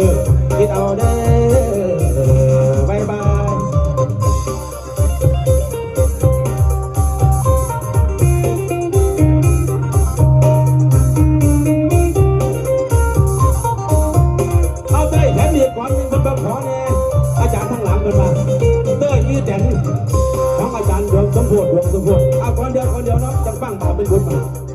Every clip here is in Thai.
ดเอาเด้อบายบายเอาเต้แถมอีกก่อนหนึงคนแบบขอแน่อาจารย์ทั้งหลังกันมาเต้ยยืดแดนของอาจารย์ดวงสมบูรณ์ดวงสมบูรณ์เอาคนเดียวคนเดียวเนาะจังฟังต่อเป็นบุญมา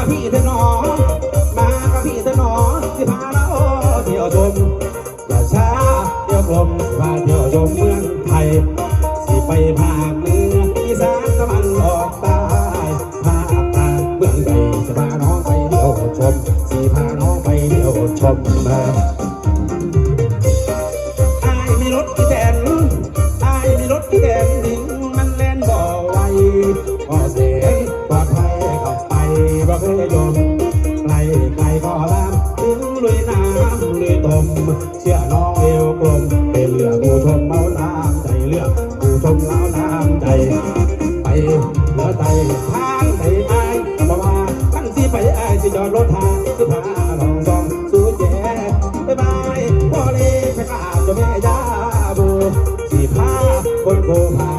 กับพี่เถอะหนอ มากับพี่เถอะหนอสิพาเราเที่ยวชมอย่าช้าเที่ยวชมมพาเที่ยวชมเมืองไทย สิไปภาคเหนืออีสานตะวันออกใต้ภาคกลางเมืองใดจะพาน้องไปเที่ยวชมสิพาน้องไปเที่ยวชมมา เคยยมไกลไกลก็ลามถึงลุยน้ำลุยตมเชื่อน้องเอวกลมเป็นเรือผู้ชมเมาน้ำใจเรือผู้ชมเมาน้ำใจ ไปเหลือใจทางใจอายบอกว่าตั้งสิไปอายสิจอดรถทางสิพาลองซองสู่แย่บ๊ายบายพ่อเลยไปกราบเจ้าแม่ยาบูสิพาคนโกพา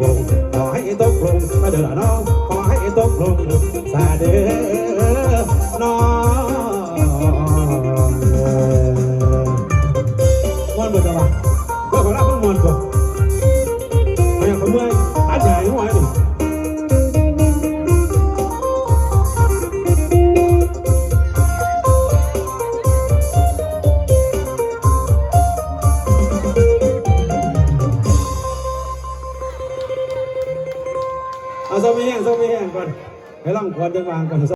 บงขอให้ตกลงมาเด้อน้องขอให้ตกลงสาเด้อน้องมวนเบิดจังวะว่าขอรับเพิ่งมวนก่อนมาอย่างขมืออันใหญ่หัว เอาสมัยแห้งสมัยแห้งก่อนให้ร่องควรจะวางก่อน